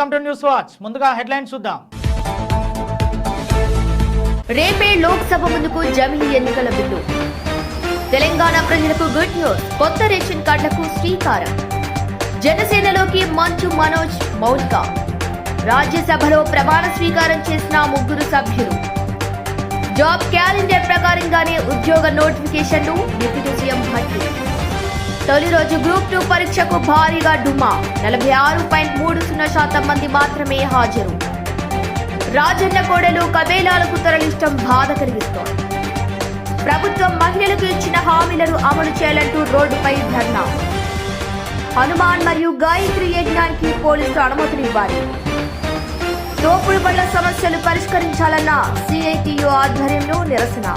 Welcome to news watch ముందుగా headlines చూద్దాం. రేపే లోక్సభ ముందుకు జమిలీ ఎన్నికల బిల్లు. తెలంగాణ ప్రజలకు గుడ్ న్యూస్. కొత్త రేషన్ కార్డులకు శ్రీకారం. జనసేనలోకి మంచు మనోజ్ మౌలిక రాజ్యసభలో ప్రమాణ స్వీకారం చేసిన ముగ్గురు సభ్యులు. జాబ్ క్యాలెండర్ ప్రకారంగానే ఉద్యోగ నోటిఫికేషన్లు డిప్యూటీ సీఎం భట్టి తొలి రోజు గ్రూప్ టూ పరీక్షకు భారీగా డుమా. నలభై ఆరు పాయింట్ మూడు సున్నా శాతం మంది మాత్రమే హాజరు. రాజన్న కోడలు కబేలాలకు తరలిష్టం బాధ కలిగిస్తోంది. ప్రభుత్వం మహిళలకు ఇచ్చిన హామీలను అమలు చేయాలంటూ రోడ్డుపై ధర్నా. హనుమాన్ మరియు గాయత్రి యజ్ఞానికి పోలీసులు అనుమతులు ఇవ్వాలి. తోపుడు బండ్ల సమస్యలు పరిష్కరించాలన్న సిఐటియు ఆధ్వర్యంలో నిరసన.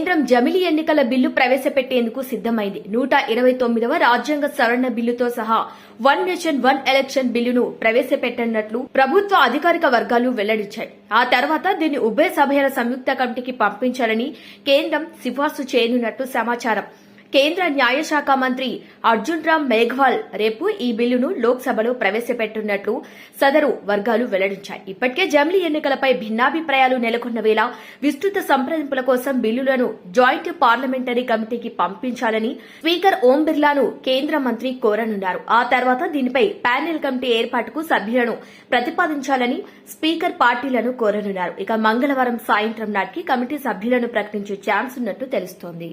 కేంద్రం జమిలీ ఎన్నికల బిల్లు ప్రవేశపెట్టేందుకు సిద్దమైంది నూట ఇరవై తొమ్మిదవ రాజ్యాంగ సవరణ బిల్లుతో సహా వన్ నేషన్ వన్ ఎలక్షన్ బిల్లును ప్రవేశపెట్టనున్నట్లు ప్రభుత్వ అధికారిక వర్గాలు వెల్లడించాయి. ఆ తర్వాత దీన్ని ఉభయ సభల సంయుక్త కమిటీకి పంపించాలని కేంద్రం సిఫార్సు చేయనున్నట్టు సమాచారం. కేంద్ర న్యాయశాఖ మంత్రి అర్జున్ రామ్ మేఘ్వాల్ రేపు ఈ బిల్లును లోక్సభలో ప్రవేశపెట్టనున్నట్లు సదరు వర్గాలు వెల్లడించాయి. ఇప్పటికే జమిలీ ఎన్నికలపై భిన్నాభిప్రాయాలు నెలకొన్న వేళ విస్తృత సంప్రదింపుల కోసం బిల్లులను జాయింట్ పార్లమెంటరీ కమిటీకి పంపించాలని స్పీకర్ ఓం బిర్లాను కేంద్ర మంత్రి కోరనున్నారు. ఆ తర్వాత దీనిపై ప్యానెల్ కమిటీ ఏర్పాటుకు సభ్యులను ప్రతిపాదించాలని స్పీకర్ పార్టీలను కోరనున్నారు. ఇక మంగళవారం సాయంత్రం నాటికి కమిటీ సభ్యులను ప్రకటించే ఛాన్స్ ఉన్నట్టు తెలుస్తోంది.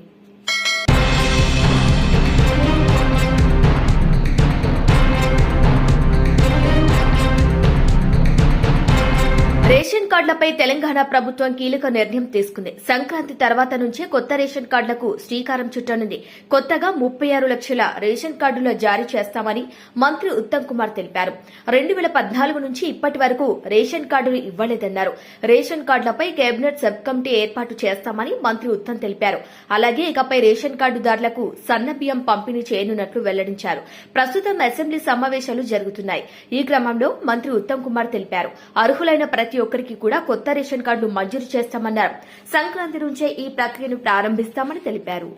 కార్డులపై తెలంగాణ ప్రభుత్వం కీలక నిర్ణయం తీసుకుంది. సంక్రాంతి తర్వాత నుంచే కొత్త రేషన్ కార్డులకు శ్రీకారం చుట్టనుంది. కొత్తగా ముప్పై ఆరు లక్షల రేషన్ కార్డులు జారీ చేస్తామని మంత్రి ఉత్తమ్ కుమార్ తెలిపారు. రెండు వేల పద్నాలుగు నుంచి ఇప్పటి వరకు రేషన్ కార్డులు ఇవ్వలేదన్నారు. రేషన్ కార్డులపై కేబినెట్ సబ్ కమిటీ ఏర్పాటు చేస్తామని మంత్రి ఉత్తమ్ తెలిపారు. అలాగే ఇకపై రేషన్ కార్డుదారులకు సన్న బియ్యం పంపిణీ చేయనున్నట్లు వెల్లడించారు. ప్రస్తుతం అసెంబ్లీ సమావేశాలు జరుగుతున్నాయి. ఈ క్రమంలో మంత్రి ఉత్తమ్ కుమార్ తెలిపారు. అర్హులైన ప్రతి ఒక్కరికి కూడా కొత్త రేషన్ కార్డు మంజూరు చేస్తామన్నారు. సంక్రాంతి నుంచే ఈ ప్రక్రియను ప్రారంభిస్తామని తెలిపారు.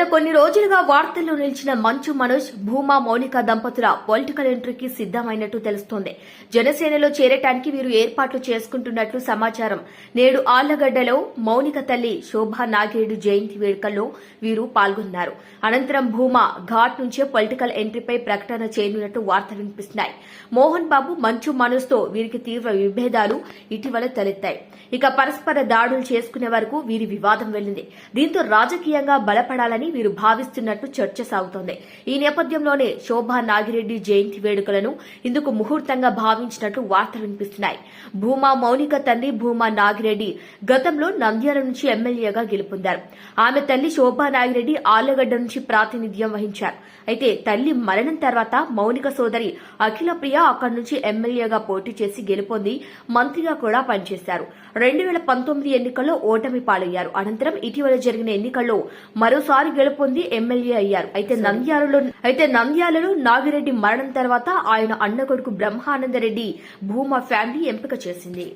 గత కొన్ని రోజులుగా వార్తల్లో నిలిచిన మంచు మనోజ్ భూమా మౌనిక దంపతుల పొలిటికల్ ఎంట్రీకి సిద్దమైనట్టు తెలుస్తోంది. జనసేనలో చేరటానికి వీరు ఏర్పాట్లు చేసుకుంటున్నట్లు సమాచారం. నేడు ఆళ్ళగడ్డలో మౌనిక తల్లి శోభా నాగేడు జయంతి వేడుకల్లో వీరు పాల్గొన్నారు. అనంతరం భూమా ఘాట్ నుంచే పొలిటికల్ ఎంట్రీపై ప్రకటన చేయనున్నట్టు వార్తలు వినిపిస్తున్నాయి. మోహన్ బాబు మంచు మనోజ్తో వీరికి తీవ్ర విభేదాలు ఇటీవల తలెత్తాయి. ఇక పరస్పర దాడులు చేసుకునే వరకు వీరి వివాదం వెళ్ళింది దీంతో రాజకీయంగా బలపడాలని వీరు భావిస్తున్నట్టు చర్చ సాగుతోంది. ఈ నేపథ్యంలోనే శోభా నాగిరెడ్డి జయంతి వేడుకలను ఇందుకు ముహూర్తంగా భావించినట్లు వార్తలు వినిపిస్తున్నాయి. భూమా మౌనిక తండ్రి భూమా నాగిరెడ్డి గతంలో నంద్యాల నుంచి ఎమ్మెల్యేగా గెలుపొందారు. ఆమె తల్లి శోభా నాగిరెడ్డి ఆళ్ళగడ్డ నుంచి ప్రాతినిధ్యం వహించారు. అయితే తల్లి మరణం తర్వాత మౌనిక సోదరి అఖిల ప్రియ అక్కడి నుంచి ఎమ్మెల్యేగా పోటీ చేసి గెలుపొంది మంత్రిగా కూడా పనిచేశారు. రెండు వేల పంతొమ్మిది ఎన్నికల్లో ఓటమి పాలయ్యారు. అనంతరం ఇటీవల జరిగిన ఎన్నికల్లో మరోసారి గెలుపొంది ఎమ్మెల్యే అయ్యారు. అయితే నంద్యాలలో అయితే నంద్యాలలో నాగిరెడ్డి మరణం తర్వాత ఆయన అన్న కొడుకు బ్రహ్మానందరెడ్డి భూమా ఫ్యామిలీ ఎంపిక చేసింది.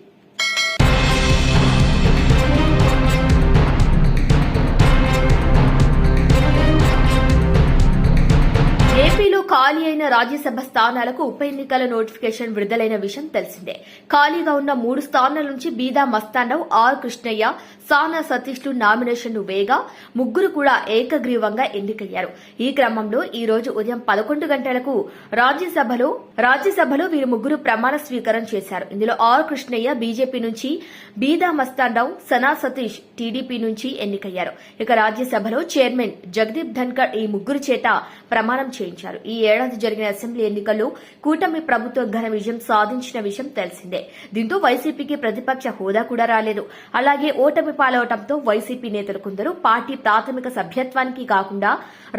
ఏపీలో ఖాళీ అయిన రాజ్యసభ స్థానాలకు ఉప ఎన్నికల నోటిఫికేషన్ విడుదలైన విషయం తెలిసిందే. ఖాళీగా ఉన్న మూడు స్థానాల నుంచి బీదా మస్తాండవ్ ఆర్ కృష్ణయ్య సానా సతీష్లు నామినేషన్ను వేయగా ముగ్గురు కూడా ఏకగ్రీవంగా ఎన్నికయ్యారు. ఈ క్రమంలో ఈ రోజు ఉదయం పదకొండు గంటలకు రాజ్యసభలో రాజ్యసభలో వీరు ముగ్గురు ప్రమాణ స్వీకారం చేశారు. ఇందులో ఆర్ కృష్ణయ్య బీజేపీ నుంచి బీదా మస్తాండవ్ సనా సతీష్ టీడీపీ నుంచి ఎన్నికయ్యారు. ఇక రాజ్యసభలో చైర్మన్ జగదీప్ ధన్కర్ ఈ ముగ్గురు చేత ప్రమాణం చేయించారు. ఈ ఏడాది జరిగిన అసెంబ్లీ ఎన్నికల్లో కూటమి ప్రభుత్వం ఘన విజయం సాధించిన విషయం తెలిసిందే. దీంతో వైసీపీకి ప్రతిపక్ష హోదా కూడా రాలేదు. అలాగే ఓటమి పాలవటంతో వైసీపీ నేతలు కొందరు పార్టీ ప్రాథమిక సభ్యత్వానికి కాకుండా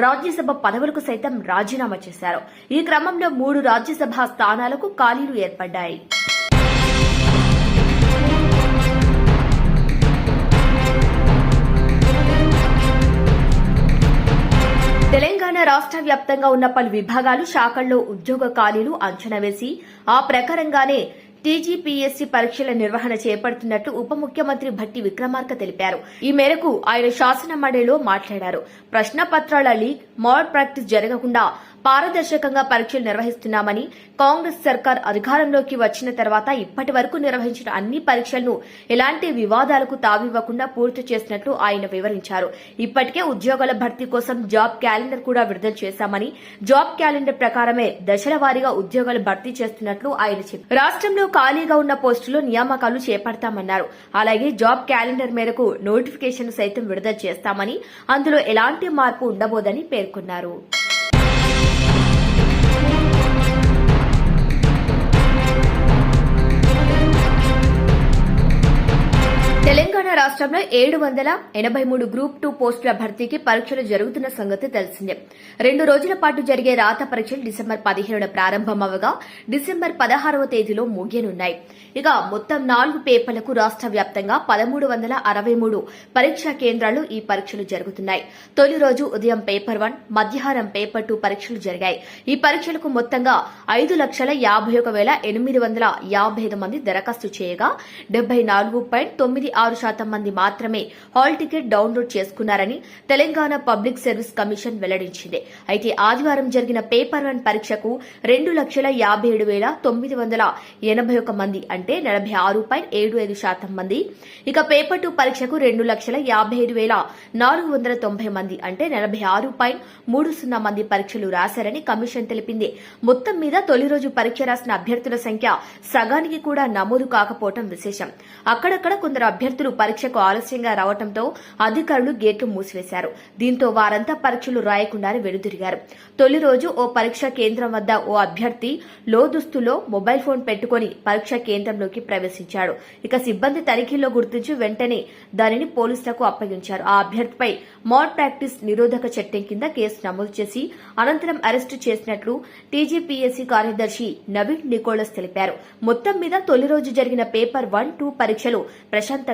రాజ్యసభ పదవులకు సైతం రాజీనామా చేశారు. ఈ క్రమంలో మూడు రాజ్యసభ స్థానాలకు ఖాళీలు ఏర్పడ్డాయి. తెలంగాణ రాష్ట్ర వ్యాప్తంగా ఉన్న పలు విభాగాలు శాఖల్లో ఉద్యోగ ఖాళీలు అంచనా వేసి ఆ ప్రకారంగానే టీజీపీఎస్సీ పరీక్షల నిర్వహణ చేపడుతున్నట్లు ఉప ముఖ్యమంత్రి భట్టి విక్రమార్క తెలిపారు. ఈ మేరకు ఆయన శాసన మండలిలో మాట్లాడారు. ప్రశ్నపత్రాల లీక్ మాడ్ ప్రాక్టీస్ జరగకుండా పారదర్శకంగా పరీక్షలు నిర్వహిస్తున్నామని కాంగ్రెస్ సర్కార్ అధికారంలోకి వచ్చిన తర్వాత ఇప్పటి వరకు నిర్వహించిన అన్ని పరీక్షలను ఎలాంటి వివాదాలకు తావివ్వకుండా పూర్తి చేసినట్లు ఆయన వివరించారు. ఇప్పటికే ఉద్యోగాల భర్తీ కోసం జాబ్ క్యాలెండర్ కూడా విడుదల చేశామని జాబ్ క్యాలెండర్ ప్రకారమే దశల వారీగా ఉద్యోగాలు భర్తీ చేస్తున్నట్లు ఆయన చెప్పారు. రాష్ట్రంలో ఖాళీగా ఉన్న పోస్టులో నియామకాలు చేపడతామన్నారు. అలాగే జాబ్ క్యాలెండర్ మేరకు నోటిఫికేషన్ సైతం విడుదల చేస్తామని అందులో ఎలాంటి మార్పు ఉండబోదని పేర్కొన్నారు. తెలంగాణ రాష్ట్రంలో ఏడు వందల ఎనభై మూడు గ్రూప్ టూ పోస్టుల భర్తీకి పరీక్షలు జరుగుతున్న సంగతి తెలిసిందే. రెండు రోజుల పాటు జరిగే రాత పరీక్షలు డిసెంబర్ పదిహేనున ప్రారంభమవగా డిసెంబర్ పదహారవ తేదీలో ముగియనున్నాయి. ఇక మొత్తం నాలుగు పేపర్లకు రాష్ట్ర వ్యాప్తంగా పదమూడు వందల అరవై మూడు పరీక్షా కేంద్రాలు ఈ పరీక్షలు జరుగుతున్నాయి. తొలి రోజు ఉదయం పేపర్ వన్ మధ్యాహ్నం పేపర్ టూ పరీక్షలు జరిగాయి. ఈ పరీక్షలకు మొత్తంగా ఐదు లక్షల యాభై ఒక వేల ఎనిమిది వందల యాభై ఐదు మంది దరఖాస్తు చేయగా డెబ్బై నాలుగు పాయింట్ తొమ్మిది ఆరు శాతం మంది మాత్రమే హాల్ టికెట్ డౌన్లోడ్ చేసుకున్నారని తెలంగాణ పబ్లిక్ సర్వీస్ కమిషన్ వెల్లడించింది. అయితే ఆదివారం జరిగిన పేపర్ వన్ పరీక్షకు రెండు లక్షల యాభై ఏడు వేల తొమ్మిది వందల ఎనభై ఒక మంది అంటే నలభై ఆరు పాయింట్ ఏడు ఐదు శాతం మంది. ఇక పేపర్ టూ పరీక్షకు రెండు లక్షల యాభై ఐదు వేల నాలుగు వందల తొంభై మంది అంటే నలభై ఆరు పాయింట్ మూడు సున్నా మంది పరీక్షలు రాశారని కమిషన్ తెలిపింది. మొత్తం మీద తొలి రోజు పరీక్ష రాసిన అభ్యర్థుల సంఖ్య సగానికి కూడా నమోదు కాకపోవడం విశేషం. అక్కడక్కడ కొందరు అభ్యర్థులు అభ్యర్థులు పరీక్షకు ఆలస్యంగా రావడంతో అధికారులు గేట్లు మూసివేశారు. దీంతో వారంతా పరీక్షలు రాయకుండానే వెనుదిరిగారు. తొలి రోజు ఓ పరీక్షా కేంద్రం వద్ద ఓ అభ్యర్థి లోదుస్తులో మొబైల్ ఫోన్ పెట్టుకుని పరీక్షా కేంద్రంలోకి ప్రవేశించాడు. ఇక సిబ్బంది తనిఖీల్లో గుర్తించి వెంటనే దానిని పోలీసులకు అప్పగించారు. ఆ అభ్యర్థిపై మాడ్ ప్రాక్టీస్ నిరోధక చట్టం కింద కేసు నమోదు చేసి అనంతరం అరెస్టు చేసినట్లు టీజీపీఎస్సీ కార్యదర్శి నవీన్ నికోలస్ తెలిపారు. మొత్తం మీద తొలి రోజు జరిగిన పేపర్ వన్ టూ పరీక్షలు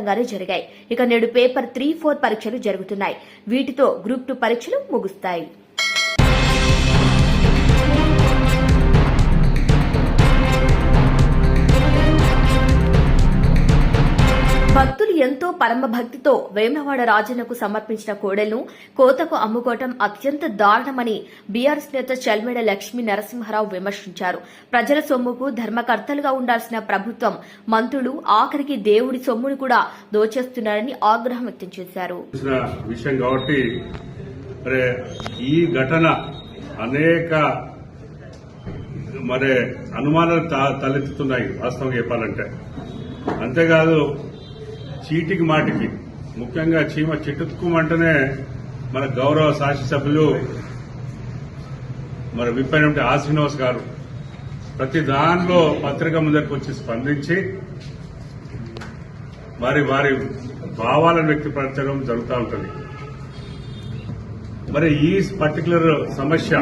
ప్రశాంతంగానే జరిగాయి. ఇక నేడు పేపర్ త్రీ ఫోర్ పరీక్షలు జరుగుతున్నాయి. వీటితో గ్రూప్ టూ పరీక్షలు ముగుస్తాయి. ఎంతో పరమ భక్తితో వేమనవాడ రాజన్నకు సమర్పించిన కోడెలను కోతకు అమ్ముకోవటం అత్యంత దారుణమని బీఆర్ఎస్ నేత చల్మేడ లక్ష్మీ నరసింహారావు విమర్శించారు. ప్రజల సొమ్ముకు ధర్మకర్తలుగా ఉండాల్సిన ప్రభుత్వం మంత్రులు ఆఖరికి దేవుడి సొమ్మును కూడా దోచేస్తున్నారని ఆగ్రహం వ్యక్తం చేశారు. విషయం కాబట్టి మరి ఈ ఘటన అనేక మరి అనుమానాలు తలెత్తుతున్నాయి వాస్తవం చెప్పాలంటే. అంతేకాదు చీటికి మాటికి. ముఖ్యంగా చీమ చిటుక్కుమంటేనే మన గౌరవ శాసనసభ్యులు మరి విప్పైనటువంటి ఆ శ్రీనివాస్ గారు ప్రతి దానిలో పత్రిక ముందరికి వచ్చి స్పందించి వారి వారి భావాలను వ్యక్తపరచడం జరుగుతూ ఉంటుంది. మరి ఈ పర్టికులర్ సమస్య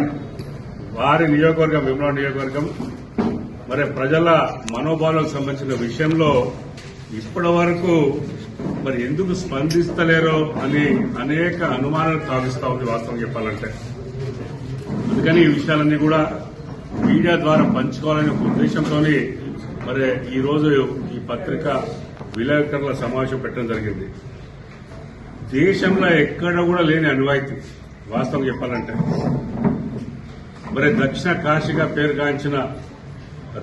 వారి నియోజకవర్గం విమలా నియోజకవర్గం మరి ప్రజల మనోభావాలకు సంబంధించిన విషయంలో ఇప్పటి వరకు మరి ఎందుకు స్పందిస్తలేరో అని అనేక అనుమానాలు తావిస్తా ఉంది వాస్తవం చెప్పాలంటే. అందుకని ఈ విషయాలన్నీ కూడా మీడియా ద్వారా పంచుకోవాలనే ఒక మరి ఈ రోజు ఈ పత్రిక విలేకరుల సమావేశం పెట్టడం జరిగింది. దేశంలో ఎక్కడ కూడా లేని అనువాయితీ వాస్తవం చెప్పాలంటే. మరి దక్షిణ కాశీగా పేరుగాంచిన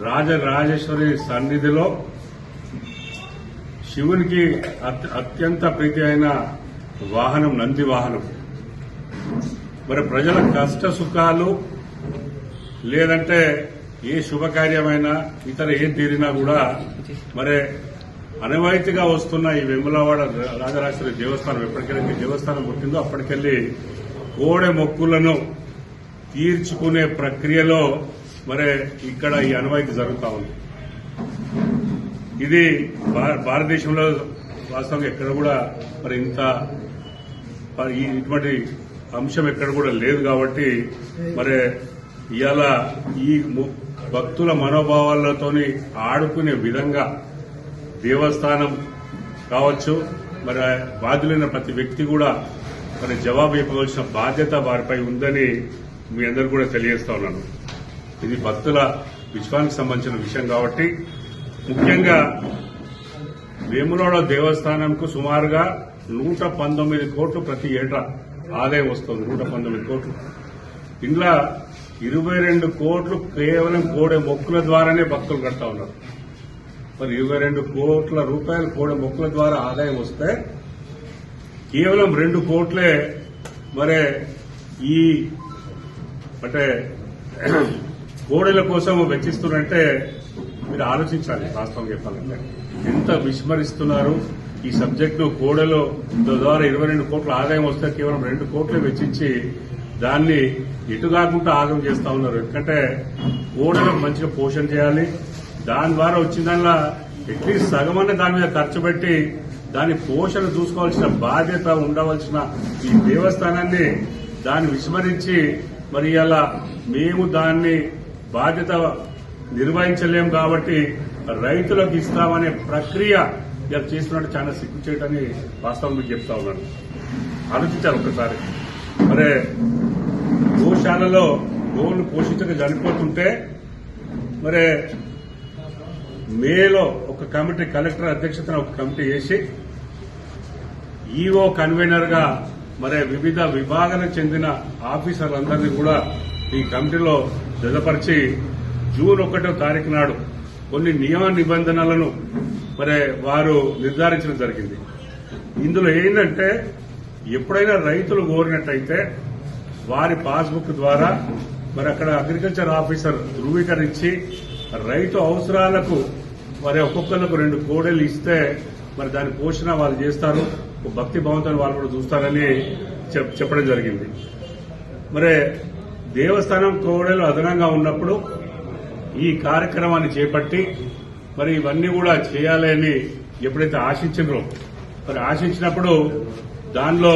రాజరాజేశ్వరి సన్నిధిలో శివునికి అత్- అత్యంత ప్రీతి అయిన వాహనం నంది వాహనం. మరి ప్రజల కష్ట సుఖాలు లేదంటే ఏ శుభకార్యమైనా ఇతర ఏం తీరినా కూడా మరి అనవాయితీగా వస్తున్న ఈ వెములవాడ రాజరాజేశ్వరి దేవస్థానం ఎప్పటికెళ్ళి దేవస్థానం పుట్టిందో అప్పటికెళ్ళి కోడె మొక్కులను తీర్చుకునే ప్రక్రియలో మరి ఇక్కడ ఈ అనవాయితీ జరుగుతా ఉంది. ఇది భారతదేశంలో వాస్తవంగా ఎక్కడ కూడా మరి ఇంత ఇటువంటి అంశం ఎక్కడ కూడా లేదు కాబట్టి మరి ఇవాళ ఈ ము- భక్తుల మనోభావాలతోని ఆడుకునే విధంగా దేవస్థానం కావచ్చు మరి బాధ్యులైన ప్రతి వ్యక్తి కూడా మరి జవాబు ఇవ్వవలసిన బాధ్యత వారిపై ఉందని మీ అందరు కూడా తెలియజేస్తా ఉన్నాను. ఇది భక్తుల విశ్వానికి సంబంధించిన విషయం కాబట్టి ముఖ్యంగా వేములవాడ దేవస్థానంకు సుమారుగా నూట పంతొమ్మిది కోట్లు ప్రతి ఏటా ఆదాయం వస్తుంది నూట పంతొమ్మిది కోట్లు. ఇందులో ఇరవై రెండు కోట్లు కేవలం కోడే మొక్కుల ద్వారానే భక్తులు కడతా ఉన్నారు. మరి ఇరవై రెండు కోట్ల రూపాయలు కోడే మొక్కుల ద్వారా ఆదాయం వస్తే కేవలం రెండు కోట్లే మరి ఈ అంటే కోడెల కోసం వెచ్చిస్తున్నారంటే మీరు ఆలోచించాలి వాస్తవం చెప్పాలంటే. ఎంత విస్మరిస్తున్నారు ఈ సబ్జెక్టు కోడలో ద్వారా ఇరవై రెండు కోట్ల ఆదాయం వస్తే కేవలం రెండు కోట్లే వెచ్చించి దాన్ని ఎటు కాకుండా ఆగం చేస్తా ఉన్నారు. ఎందుకంటే కోడలకు మంచిగా పోషణ చేయాలి. దాని ద్వారా వచ్చిన దానిలో అట్లీస్ట్ సగమన్న దాని మీద ఖర్చు పెట్టి దాని పోషణ చూసుకోవాల్సిన బాధ్యత ఉండవలసిన ఈ దేవస్థానాన్ని దాన్ని విస్మరించి మరి ఇలా మేము దాన్ని బాధ్యత నిర్వహించలేం కాబట్టి రైతులకు ఇస్తామనే ప్రక్రియ ఇలా చేస్తున్నట్టు చాలా సిగ్గు చేయటని వాస్తవం మీకు చెప్తా ఉన్నాను. ఆలోచించారు ఒకసారి మరి గోశాలలో గోవులు పోషించక చనిపోతుంటే మరి మేలో ఒక కమిటీ కలెక్టర్ అధ్యక్షతన ఒక కమిటీ వేసి ఈఓ కన్వీనర్గా మరి వివిధ విభాగాలకు చెందిన ఆఫీసర్లందరినీ కూడా ఈ కమిటీలో జతపరిచి జూన్ ఒకటో తారీఖు నాడు కొన్ని నియమ నిబంధనలను మరి వారు నిర్ధారించడం జరిగింది. ఇందులో ఏంటంటే ఎప్పుడైనా రైతులు కోరినట్టయితే వారి పాస్బుక్ ద్వారా మరి అక్కడ అగ్రికల్చర్ ఆఫీసర్ ధృవీకరించి రైతు అవసరాలకు మరి ఒక్కొక్కరికి రెండు కోడలు ఇస్తే మరి దాని పోషణ వాళ్ళు చేస్తారు. ఒక భక్తి భావంతో వాళ్ళు కూడా చూస్తారని చెప్- చెప్పడం జరిగింది. మరి దేవస్థానం కోడలు అదనంగా ఉన్నప్పుడు ఈ కార్యక్రమాన్ని చేపట్టి మరి ఇవన్నీ కూడా చేయాలని అని ఎప్పుడైతే ఆశించినరో మరి ఆశించినప్పుడు దానిలో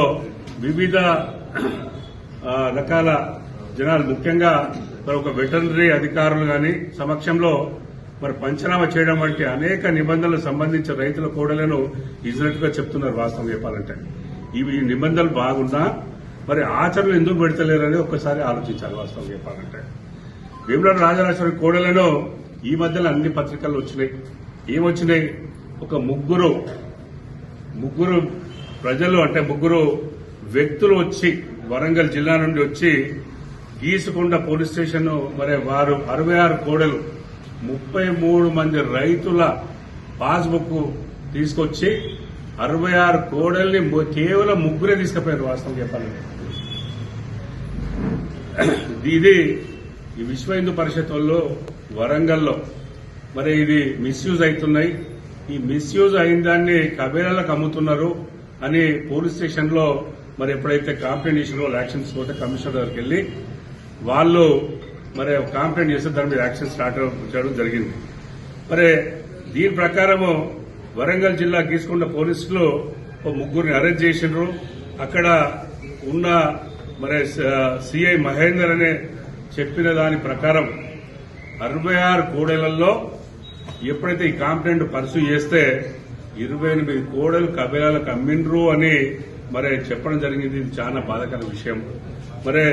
వివిధ రకాల జనాలు ముఖ్యంగా మరి ఒక వెటర్నరీ అధికారులు గాని సమక్షంలో మరి పంచనామా చేయడం వంటి అనేక నిబంధనలకు సంబంధించిన రైతుల కోడలను ఇచ్చినట్టుగా చెప్తున్నారు వాస్తవం చెప్పాలంటే. ఇవి ఈ నిబంధనలు బాగున్నా మరి ఆచరణలు ఎందుకు పెడతలేరని ఒక్కసారి ఆలోచించాలి వాస్తవం చెప్పాలంటే. వేములవాడ రాజరాజేశ్వరి కోడలను ఈ మధ్యలో అన్ని పత్రికల్లో వచ్చినాయి. ఏమొచ్చినాయి? ఒక ముగ్గురు ముగ్గురు ప్రజలు అంటే ముగ్గురు వ్యక్తులు వచ్చి వరంగల్ జిల్లా నుండి వచ్చి గీసుకొండ పోలీస్ స్టేషన్ మరి వారు అరవై ఆరు కోడలు ముప్పై మూడు మంది రైతుల పాస్బుక్ తీసుకొచ్చి అరవై ఆరు కోడల్ని కేవలం ముగ్గురే తీసుకుపోయారు వాస్తవం చెప్పాలంటే. ఇది ఈ విశ్వ హిందూ పరిషత్ వాళ్ళు వరంగల్లో మరి ఇది మిస్యూజ్ అవుతున్నాయి. ఈ మిస్యూజ్ అయిన దాన్ని కబేరాలకు అమ్ముతున్నారు అని పోలీస్ స్టేషన్లో మరి ఎప్పుడైతే కంప్లైంట్ ఇచ్చిన యాక్షన్స్ పోతే కమిషనర్ దగ్గరికి వెళ్ళి వాళ్ళు మరి కంప్లైంట్ చేస్తే దాని మీద యాక్షన్ స్టార్ట్ చేయడం జరిగింది. మరి దీని ప్రకారము వరంగల్ జిల్లా గీసుకున్న పోలీసులు ఒక ముగ్గురిని అరెస్ట్ చేసిండ్రు అక్కడ ఉన్న మరి సిఐ మహేందర్ అనే చెప్పిన దాని ప్రకారం అరవై ఆరు కోడెలలో ఎప్పుడైతే ఈ కాంప్లైంట్ పర్సూ చేస్తే ఇరవై ఎనిమిది కోడలు కబేలాలకు అమ్మిండ్రు అని మరి చెప్పడం జరిగింది. ఇది చాలా బాధాకర విషయం. మరి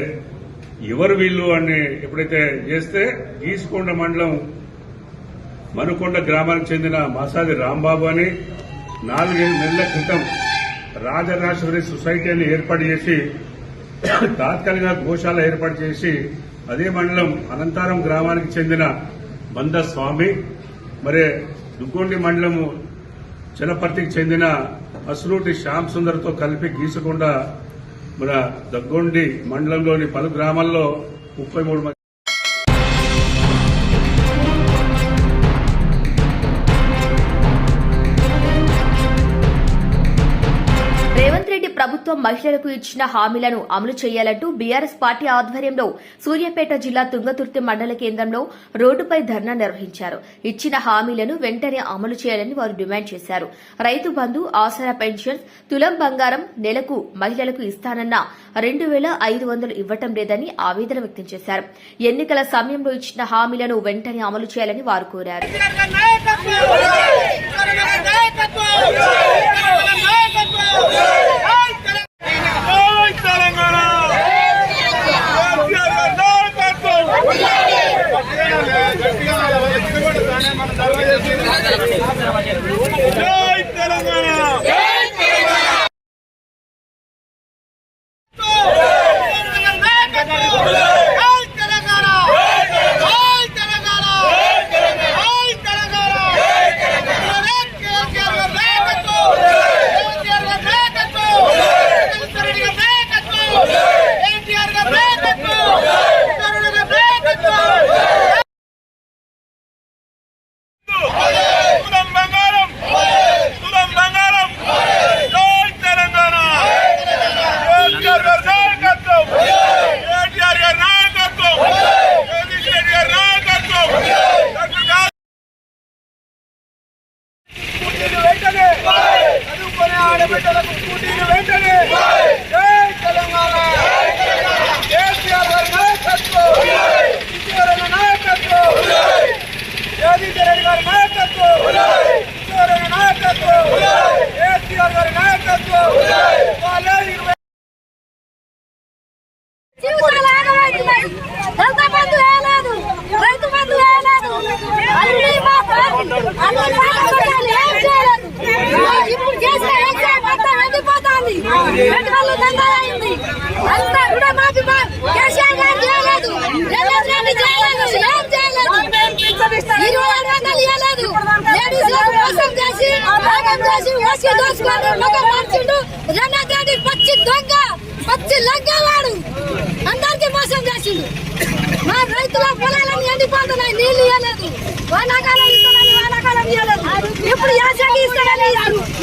ఎవరు వీళ్ళు అని ఎప్పుడైతే చేస్తే గీసుకొండ మండలం మనుకొండ గ్రామానికి చెందిన మాసాది రాంబాబు అని నాలుగైదు నెలల క్రితం రాజరాజేశ్వరి సొసైటీ అని ఏర్పాటు చేసి తాత్కాలిక గోశాల ఏర్పాటు చేసి అదే మండలం అనంతారం గ్రామానికి చెందిన బంద స్వామి మరి దుగ్గొండి మండలము చలపర్తికి చెందిన అసులూటి శ్యామ్ సుందర్తో కలిపి గీసకుండా మన దగ్గొండి మండలంలోని పలు గ్రామాల్లో ముప్పై మూడు ప్రభుత్వం మహిళలకు ఇచ్చిన హామీలను అమలు చేయాలంటూ బీఆర్ఎస్ పార్టీ ఆధ్వర్యంలో సూర్యాపేట జిల్లా తుంగతుర్తి మండల కేంద్రంలో రోడ్డుపై ధర్నా నిర్వహించారు ఇచ్చిన హామీలను వెంటనే అమలు చేయాలని వారు డిమాండ్ చేశారు రైతు బంధు ఆసరా పెన్షన్స్ తులం బంగారం నెలకు మహిళలకు ఇస్తానన్న రెండు వేల ఐదు వందలు ఇవ్వటం లేదని ఆవేదన వ్యక్తం చేశారు ఎన్నికల సమయంలో ఇచ్చిన హామీలను వెంటనే అమలు చేయాలని వారు కోరారు నాయకత్వం జై తెలంగాణ జై పచ్చి ఓసి దోచుకొని మగ మార్చిండు. రేవంత్ పచ్చి దొంగ పచ్చి లంగవాడు అందరికి మోసం చేసిండు. మా రైతుల పొలాలను ఎండిపోతున్నాయి నీళ్ళు ఇవ్వలేదు వానాకాలం ఇస్తానని వానాకాలం ఇవ్వలేదు ఇప్పుడు యాసంగి ఇస్తానని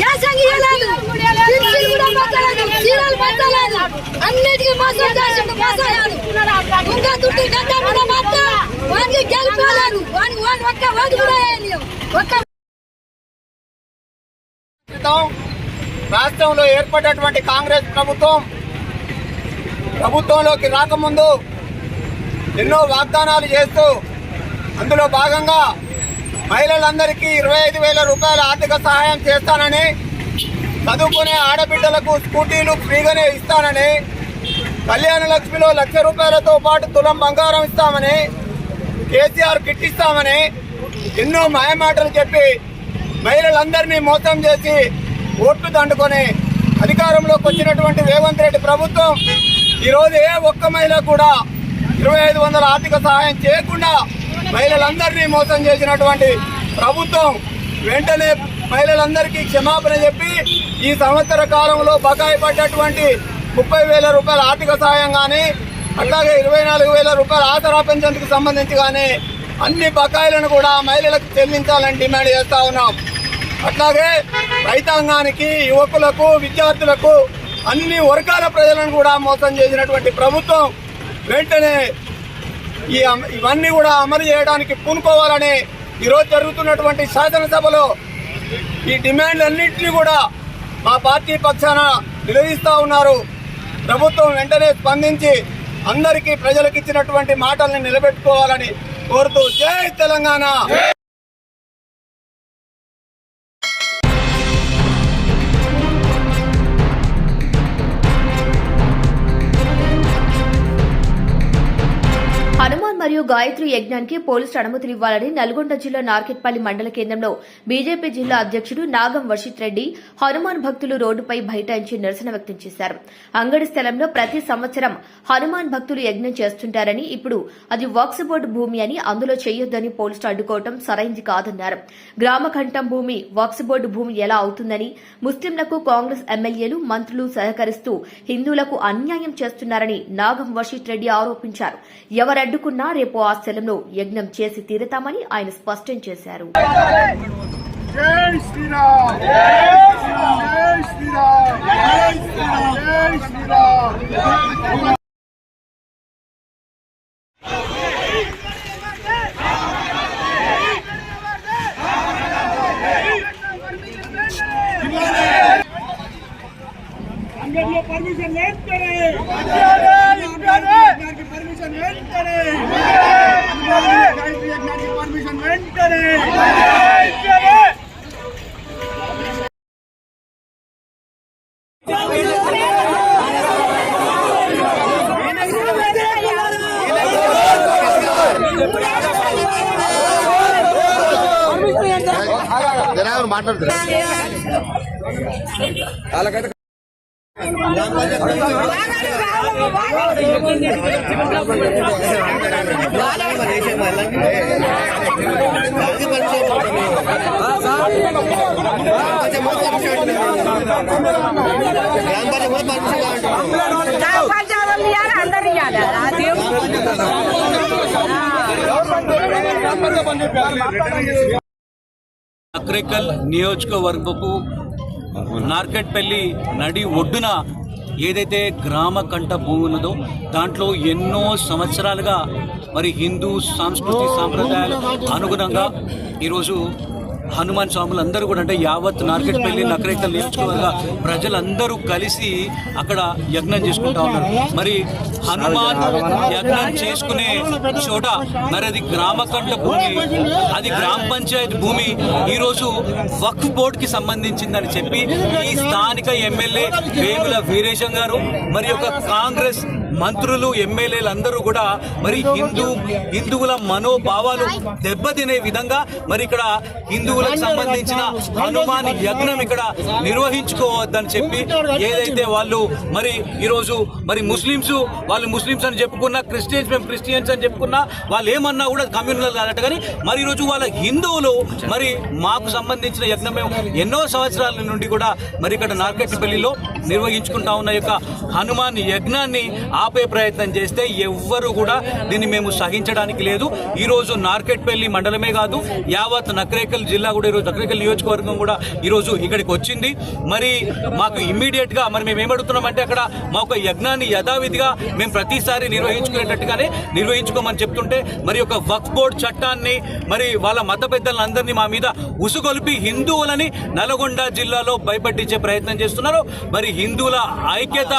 యాసంగి ఇవ్వలేదు పింఛన్లు కూడా పట్టలేదు. చీరలు పట్టలేదు. అన్నిటికీ మోసం చేసిండు మోసగాడు ఇంకా దుడ్డు గడ్డ మీద మాత్రం వాడిని గెలిపోలేదు. వాడిని వాడిని ఒక్క ఓటు కూడా వేయలేవు ఒక్క క్రితం రాష్ట్రంలో ఏర్పడినటువంటి కాంగ్రెస్ ప్రభుత్వం ప్రభుత్వంలోకి రాకముందు ఎన్నో వాగ్దానాలు చేస్తూ అందులో భాగంగా మహిళలందరికీ ఇరవై ఐదు వేల రూపాయల ఆర్థిక సహాయం చేస్తానని చదువుకునే ఆడబిడ్డలకు స్కూటీలు ఫ్రీగానే ఇస్తానని కళ్యాణ లక్ష్మిలో లక్ష రూపాయలతో పాటు తులం బంగారం ఇస్తామని కేసీఆర్ కిట్ ఇస్తామని ఎన్నో మాయమాటలు చెప్పి మహిళలందరినీ మోసం చేసి ఓట్లు దండుకొని అధికారంలోకి వచ్చినటువంటి రేవంత్ రెడ్డి ప్రభుత్వం ఈరోజు ఏ ఒక్క మహిళ కూడా ఇరవై ఐదు వందల ఆర్థిక సహాయం చేయకుండా మహిళలందరినీ మోసం చేసినటువంటి ప్రభుత్వం వెంటనే మహిళలందరికీ క్షమాపణ చెప్పి ఈ సంవత్సర కాలంలో బకాయి పడ్డటువంటి ముప్పై వేల రూపాయల ఆర్థిక సహాయం కానీ అట్లాగే ఇరవై నాలుగు వేల రూపాయల ఆసరా పెన్షన్కి సంబంధించి కానీ అన్ని బకాయిలను కూడా మహిళలకు చెల్లించాలని డిమాండ్ చేస్తా ఉన్నాం. అట్లాగే రైతాంగానికి యువకులకు విద్యార్థులకు అన్ని వర్గాల ప్రజలను కూడా మోసం చేసినటువంటి ప్రభుత్వం వెంటనే ఈ ఇవన్నీ కూడా అమలు చేయడానికి పూనుకోవాలని ఈరోజు జరుగుతున్నటువంటి శాసనసభలో ఈ డిమాండ్లన్నింటినీ కూడా మా పార్టీ పక్షాన నిలదీస్తూ ఉన్నారు. ప్రభుత్వం వెంటనే స్పందించి అందరికీ ప్రజలకు ఇచ్చినటువంటి మాటల్ని నిలబెట్టుకోవాలని కోరుతూ జై తెలంగాణ! గాయత్రి యజ్ఞానికి పోలీసులు అనుమతులు ఇవ్వాలని నల్గొండ జిల్లా నార్కెట్పల్లి మండల కేంద్రంలో బీజేపీ జిల్లా అధ్యక్షుడు నాగం వర్షిత్ రెడ్డి హనుమాన్ భక్తులు రోడ్డుపై బైఠాయించి నిరసన వ్యక్తం చేశారు. అంగడి స్థలంలో ప్రతి సంవత్సరం హనుమాన్ భక్తులు యజ్ఞం చేస్తుంటారని ఇప్పుడు అది వక్స్ బోర్డు భూమి అని అందులో చేయొద్దని పోలీసులు అడ్డుకోవడం సరైంది కాదన్నారు. గ్రామ కంఠం భూమి వక్స్ బోర్డు భూమి ఎలా అవుతుందని ముస్లింలకు కాంగ్రెస్ ఎమ్మెల్యేలు మంత్రులు సహకరిస్తూ హిందువులకు అన్యాయం చేస్తున్నారని నాగం వర్షిత్ రెడ్డి ఆరోపించారు. ఎవరడ్డుకున్నా రేపు ఆ యజ్ఞం చేసి తీరతామని ఆయన స్పష్టం చేశారు. జై परमिशन नहीं करें परमिशन नहीं करें परमिशन नहीं करें ಜನ ಮಾತಾಡ್ತಾರೆ అక్రికల్ యజ్ఞానికి నియోజకవర్గపు నార్కెట్పల్లి నడి ఒడ్డున ఏదైతే గ్రామ కంట భూమి ఉన్నదో దాంట్లో ఎన్నో సంవత్సరాలుగా మరి హిందూ సాంస్కృతి సాంప్రదాయాలకు అనుగుణంగా ఈరోజు హనుమాన్ స్వాములు అందరూ కూడా అంటే యావత్ నార్కెట్పల్లి నకరేకల్ నియోజకవర్గ ప్రజలందరూ కలిసి అక్కడ యజ్ఞం చేసుకుంటా ఉన్నారు. మరి హనుమాన్ యజ్ఞం చేసుకునే చోట మరి అది గ్రామకంట భూమి అది గ్రామ పంచాయతీ భూమి ఈరోజు వక్ఫ్ బోర్డ్కి సంబంధించిందని చెప్పి ఈ స్థానిక ఎమ్మెల్యే వేముల వీరేశం గారు మరి ఒక కాంగ్రెస్ మంత్రులు ఎమ్మెల్యేలు అందరూ కూడా మరి హిందూ హిందువుల మనోభావాలు దెబ్బతినే విధంగా మరి ఇక్కడ హిందువులకు సంబంధించిన హనుమాన్ యజ్ఞం ఇక్కడ నిర్వహించుకోవద్దని చెప్పి ఏదైతే వాళ్ళు మరి ఈరోజు మరి ముస్లిమ్స్ వాళ్ళు ముస్లిమ్స్ అని చెప్పుకున్నా క్రిస్టియన్స్ మేము క్రిస్టియన్స్ అని చెప్పుకున్నా వాళ్ళు ఏమన్నా కూడా కమ్యూనల్ కాదట కానీ మరి ఈరోజు వాళ్ళ హిందువులు మరి మాకు సంబంధించిన యజ్ఞం మేము ఎన్నో సంవత్సరాల నుండి కూడా మరి ఇక్కడ నార్కెట్పల్లిలో నిర్వహించుకుంటా ఉన్న యొక్క హనుమాన్ యజ్ఞాన్ని ఆపే ప్రయత్నం చేస్తే ఎవ్వరు కూడా దీన్ని మేము సహించడానికి లేదు. ఈరోజు నార్కెట్పల్లి మండలమే కాదు యావత్ నక్రేకల్ జిల్లా కూడా ఈరోజు నక్రేకల్ నియోజకవర్గం కూడా ఈరోజు ఇక్కడికి వచ్చింది. మరి మాకు ఇమ్మీడియట్గా మరి మేము ఏమడుతున్నామంటే అక్కడ మా ఒక యజ్ఞాన్ని యథావిధిగా మేము ప్రతిసారి నిర్వహించుకునేటట్టుగానే నిర్వహించుకోమని చెప్తుంటే మరి ఒక వక్ఫ్ బోర్డ్ చట్టాన్ని మరి వాళ్ళ మత పెద్దలందరినీ మా మీద ఉసుగొలిపి హిందువులని నల్గొండ జిల్లాలో భయపట్టించే ప్రయత్నం చేస్తున్నారు. మరి హిందువుల ఐక్యత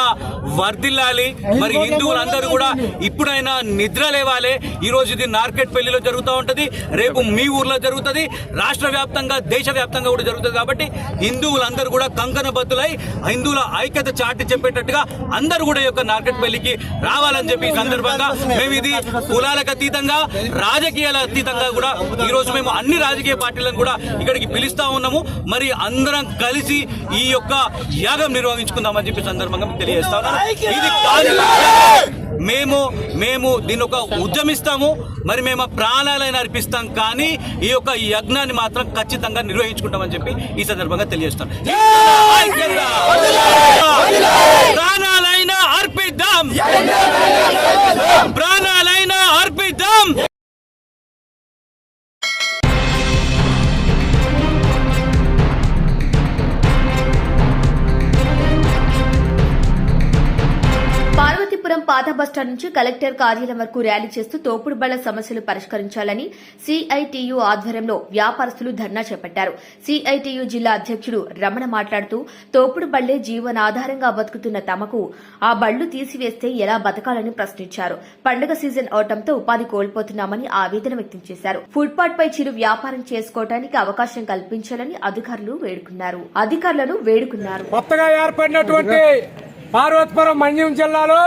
వర్ధిల్లాలి. మరి హిందువులందరూ కూడా ఇప్పుడైనా నిద్ర లేవాలి. ఈ రోజు ఇది నార్కెట్ పెళ్ళిలో జరుగుతూ ఉంటుంది. రేపు మీ ఊర్లో జరుగుతుంది. రాష్ట్ర వ్యాప్తంగా దేశవ్యాప్తంగా కూడా జరుగుతుంది కాబట్టి హిందువులందరూ కూడా కంకణబద్దులై హిందువుల ఐక్యత చాటి చెప్పేటట్టుగా అందరూ కూడా ఈ యొక్క నార్కెట్ పెళ్ళికి రావాలని చెప్పి సందర్భంగా మేము ఇది కులాలకు అతీతంగా రాజకీయాల అతీతంగా కూడా ఈరోజు మేము అన్ని రాజకీయ పార్టీలను కూడా ఇక్కడికి పిలుస్తా ఉన్నాము. మరి అందరం కలిసి ఈ యొక్క యాగం నిర్వహించుకుందామని చెప్పి సందర్భంగా తెలియజేస్తా ఉన్నాను. ఇది మేము మేము దీని ఒక ఉద్యమిస్తాము మరి మేము ప్రాణాలైన అర్పిస్తాం కానీ ఈ యొక్క యజ్ఞాన్ని మాత్రం ఖచ్చితంగా నిర్వహించుకుంటామని చెప్పి ఈ సందర్భంగా తెలియజేస్తాం. ప్రాణాలైనా అర్పిద్దాం. ప్రాణాలైన అర్పిద్దాం. బస్టాండ్ నుంచి కలెక్టర్ కార్యాలయం వరకు ర్యాలీ చేస్తూ తోపుడు బళ్ళ సమస్యలు పరిష్కరించాలని సిఐటియు ఆధ్వర్యంలో వ్యాపారస్తులు ధర్నా చేపట్టారు. సిఐటియు జిల్లా అధ్యక్షుడు రమణ మాట్లాడుతూ తోపుడు బళ్ళే జీవనాధారంగా బతుకుతున్న తమకు ఆ బళ్ళు తీసివేస్తే ఎలా బతకాలని ప్రశ్నించారు. పండుగ సీజన్ అవటంతో ఉపాధి కోల్పోతున్నామని ఆవేదన వ్యక్తం చేశారు. ఫుట్పాత్ పై చిరు వ్యాపారం చేసుకోవడానికి అవకాశం కల్పించాలని అధికారులు వేడుకున్నారు. అధికారులను వేడుకున్నారు. కొత్తగా ఏర్పడినటువంటి పార్వతీపురం మన్యం జిల్లాలో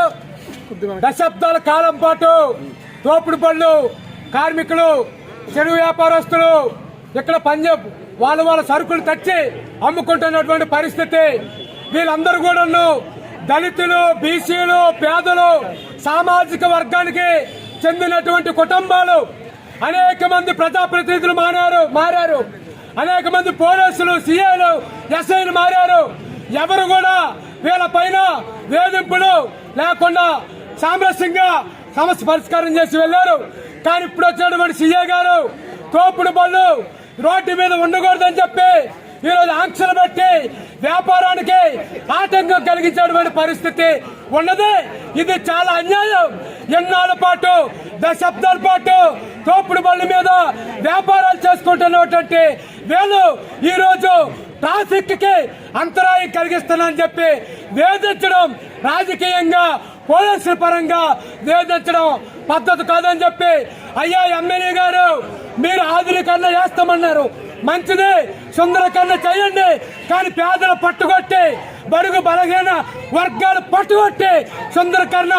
దశాబ్దాల కాలం పాటు తోపుడు పళ్ళు కార్మికులు చెరువు వ్యాపారస్తులు ఇక్కడ పంజాబ్ వాళ్ళ వాళ్ళ సరుకులు తచ్చి అమ్ముకుంటున్నటువంటి పరిస్థితి. వీళ్ళందరూ కూడా దళితులు బీసీలు పేదలు సామాజిక వర్గానికి చెందినటువంటి కుటుంబాలు. అనేక మంది ప్రజాప్రతినిధులు మారారు మారారు. అనేక మంది పోలీసులు సీఏలు ఎస్ఐలు మారారు. ఎవరు కూడా వీళ్ళ పైన వేధింపులు లేకుండా సామరస్యంగా సమస్య పరిష్కారం చేసి వెళ్ళారు. కానీ ఇప్పుడు వచ్చినటువంటి సీఏ గారు తోపుడు బళ్ళు రోడ్డు మీద ఉండకూడదని చెప్పి ఈరోజు ఆంక్షలు పెట్టి వ్యాపారానికి ఆటంకం కలిగించేటువంటి పరిస్థితి ఉన్నది. ఇది చాలా అన్యాయం. ఎన్నాళ్ళ పాటు దశాబ్దాల పాటు తోపుడు బళ్ళ మీద వ్యాపారాలు చేసుకుంటున్నటువంటి వీళ్ళు ఈరోజు ట్రాఫిక్కి అంతరాయం కలిగిస్తున్నారని చెప్పి వేధించడం రాజకీయంగా పోలీసుల పరంగా వేధించడం పద్ధతి కాదని చెప్పి అయ్యా ఎమ్మెల్యే గారు మీరు ఆధునీకరణ చేస్తామన్నారు. మంచిది సుందరకరణ చేయండి కానీ పేదలు పట్టుకొట్టి బడుగు బలహీన వర్గాలు పట్టుకొట్టి సుందరకరణ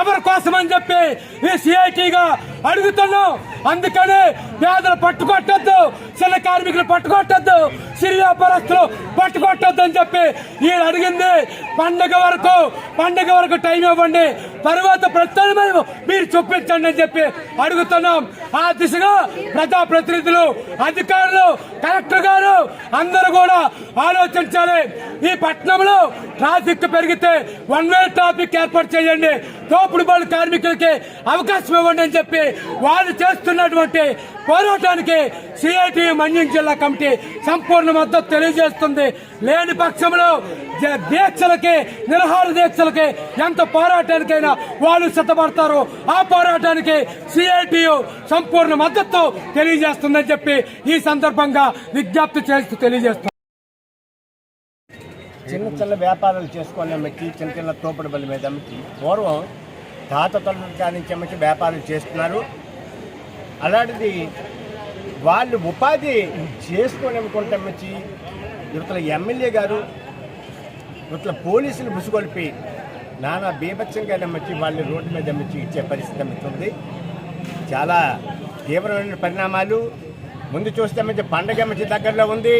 ఎవరి కోసం అని చెప్పి ఈ సిఐటిగా అడుగుతున్నాం. అందుకని పేదలు పట్టుకొట్టద్దు చిన్న కార్మికులు పట్టుకొట్టద్దు సిరి వ్యాపారస్తులు పట్టుకొట్టద్దు అని చెప్పి ఈయన అడిగింది. పండగ వరకు పండగ వరకు టైం ఇవ్వండి. తర్వాత ప్రత్యామ్నాయం మీరు చూపించండి అని చెప్పి అడుగుతున్నాం. ఆ దిశగా ప్రజాప్రతినిధులు అధికారులు కలెక్టర్ గారు అందరూ కూడా ఆలోచించాలి. ఈ పట్టణంలో ట్రాఫిక్ పెరిగితే వన్ వే ట్రాఫిక్ ఏర్పాటు చేయండి. తోపుడు బళ్ళు కార్మికులకి అవకాశం ఇవ్వండి అని చెప్పి వాళ్ళు చేస్తున్నటువంటి పోరాటానికి సిఐటి మన్యం జిల్లా కమిటీ సంపూర్ణ మద్దతు తెలియజేస్తుంది. లేని పక్షంలో దీక్షలకి నిరహార దీక్షలకి ఎంత పోరాటానికైనా వాళ్ళు సిద్ధపడతారు. ఆ పోరాటానికి సిఐటియు సంపూర్ణ మద్దతు తెలియజేస్తుందని చెప్పి ఈ సందర్భంగా విజ్ఞప్తి చేస్తూ తెలియజేస్తుంది చిన్న చిన్న వ్యాపారాలు చేసుకొని అమ్మకి చిన్న చిన్న తోపుడు బలి మీద అమ్మకి. పూర్వం తాత తల్లుల నుంచి అమ్మకి వ్యాపారాలు చేస్తున్నారు. అలాంటిది వాళ్ళు ఉపాధి చేసుకొని అమ్ముకుంటే అమ్మచి ఇవతల ఎమ్మెల్యే గారు ఇవతల పోలీసులు ముసుగొల్పి నానా బీభత్సంగా నమ్మచ్చి వాళ్ళు రోడ్డు మీద అమ్మచ్చి ఇచ్చే పరిస్థితి అమ్ముతుంది చాలా తీవ్రమైన పరిణామాలు. ముందు చూస్తే మంచి పండగ మంచి దగ్గరలో ఉంది.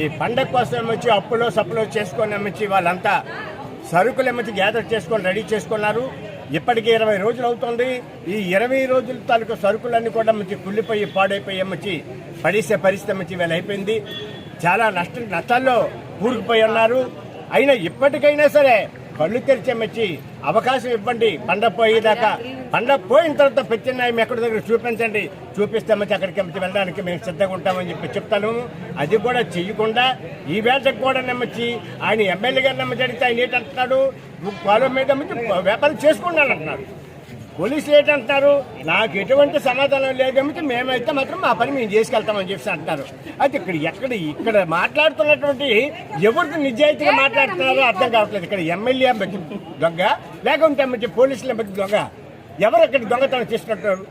ఈ పండగ కోసం వచ్చి అప్పులో సప్పులో చేసుకొని అమ్మచ్చి వాళ్ళంతా సరుకులు మంచి గ్యాదర్ చేసుకొని రెడీ చేసుకున్నారు. ఇప్పటికి ఇరవై రోజులు అవుతుంది. ఈ ఇరవై రోజుల తాలూకు సరుకులన్నీ కూడా మంచి కుళ్ళిపోయి పాడైపోయి అమ్మచ్చి పడేసే పరిస్థితి మంచి వీళ్ళు అయిపోయింది. చాలా నష్ట నష్టాల్లో కూరుకుపోయి ఉన్నారు. అయినా ఇప్పటికైనా సరే కళ్ళు తెరిచేమచ్చి అవకాశం ఇవ్వండి. పండ పోయేదాకా పండ పోయిన తర్వాత ప్రత్యామ్నాయం ఎక్కడి దగ్గర చూపించండి. చూపిస్తామని అక్కడికి వెళ్ళడానికి మేము సిద్ధంగా ఉంటామని చెప్పి చెప్తాను. అది కూడా చెయ్యకుండా ఈ వేటకు కూడా నమ్మచ్చి ఆయన ఎమ్మెల్యే గారు నమ్మచ్చి అడిగితే ఆయన ఏంటంటున్నాడు? పొలం మీద నమ్మచ్చి వ్యాపారం చేసుకున్నాను అంటున్నాడు పోలీసులు ఏంటంటున్నారు నాకు ఎటువంటి సమాధానం లేదంటే మేమైతే మాత్రం మా పని మేము చేసుకెళ్తామని చెప్పి అంటున్నారు అయితే ఇక్కడ ఎక్కడ ఇక్కడ మాట్లాడుతున్నటువంటి ఎవరికి నిజాయితీగా మాట్లాడుతున్నారో అర్థం కావట్లేదు. ఇక్కడ ఎమ్మెల్యే బట్టి దొంగ లేకుంటే బట్టి పోలీసుల బట్టి దొంగ. ఎవరు అక్కడ దొంగతనం చేసినట్టారు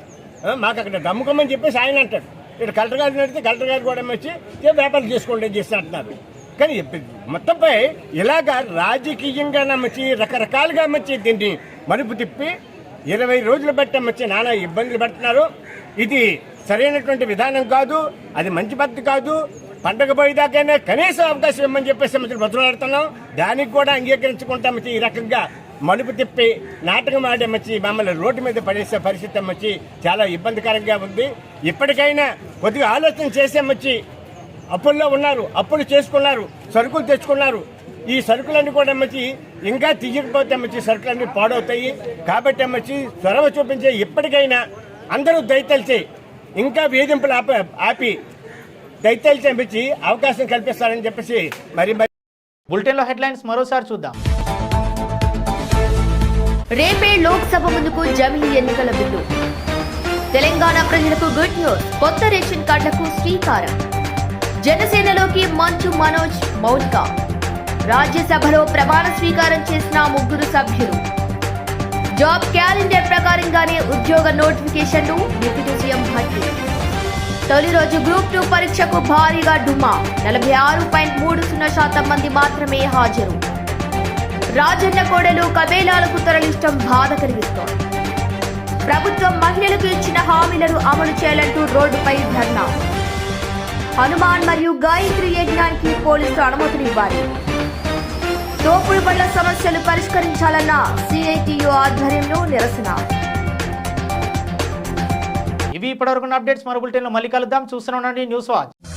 మాకు అక్కడ దమ్ముకోమని చెప్పేసి ఆయన అంటాడు. ఇక్కడ కలెక్టర్ గారిని అడిగితే కలెక్టర్ గారు కూడా వచ్చి వ్యాపారం చేసుకోండి అని చేసి అంటున్నారు. కానీ మొత్తంపై ఇలాగా రాజకీయంగా నమ్మచ్చి రకరకాలుగా మంచి దీన్ని మలుపు తిప్పి ఇరవై రోజులు పెట్టమచ్చి నానా ఇబ్బందులు పెడుతున్నారు. ఇది సరైనటువంటి విధానం కాదు అది మంచి పద్ధతి కాదు. పండగ పోయేదాకైనా కనీసం అవకాశం ఇవ్వమని చెప్పేసి మంచి బతులాడుతున్నాం దానికి కూడా అంగీకరించుకుంటామచ్చి ఈ రకంగా మలుపు తిప్పి నాటకం ఆడేమచ్చి మమ్మల్ని రోడ్డు మీద పడేసే పరిస్థితి వచ్చి చాలా ఇబ్బందికరంగా ఉంది. ఇప్పటికైనా కొద్దిగా ఆలోచన చేసేమచ్చి అప్పుల్లో ఉన్నారు అప్పులు చేసుకున్నారు సరుకులు తెచ్చుకున్నారు. ఈ సరుకులన్నీ కూడా అమ్మచ్చి ఇంకా తీయకపోతే అమ్మచ్చి సరుకులన్నీ పాడవుతాయి. కాబట్టి అమ్మచ్చి చొరవ చూపించే ఇప్పటికైనా అందరూ దయతలిచి ఇంకా వేధింపులు ఆపి ఆపి దయతలిచి అమ్మచ్చి అవకాశం కల్పిస్తారని చెప్పేసి మరి మరి బులెటిన్లో హెడ్లైన్స్ మరోసారి చూద్దాం. రేపే లోక్సభ ముందుకు జమిలీ ఎన్నికల బిల్లు. తెలంగాణ ప్రజలకు గుడ్ న్యూస్. కొత్త రేషన్ కార్డులకు శ్రీకారం. జనసేనలోకి మంచు మనోజ్ మౌలిక రాజ్యసభలో ప్రమాణ స్వీకారం చేసిన ముగ్గురు సభ్యులు. జాబ్ క్యాలెండర్ ప్రకారంగానే ఉద్యోగ నోటిఫికేషన్లు డిప్యూటీ సీఎం భట్టి తొలి రోజు గ్రూప్ టూ పరీక్షకు భారీగా డుమా నలభై ఆరు పాయింట్ మూడు సున్నా శాతం మంది మాత్రమే హాజరు. రాజన్న కోడలు కబేలాలకు తరలిష్టం బాధ కలిగిస్తోంది. ప్రభుత్వం మహిళలకు ఇచ్చిన హామీలను అమలు చేయాలంటూ రోడ్డుపై ధర్నా. హనుమాన్ మరియు గాయత్రి యజ్ఞానికి పోలీసులు అనుమతులు ఇవ్వాలి. తోపుడు బండ్ల సమస్యలు పరిష్కరించాలన్న సిఐటియు ఆధ్వర్యంలో నిరసన. ఇవి ఇప్పటివరకు అప్డేట్స్. మరో బులెటిన్లో మళ్ళీ కలుద్దాం. చూస్తూనే ఉండండి. News watch.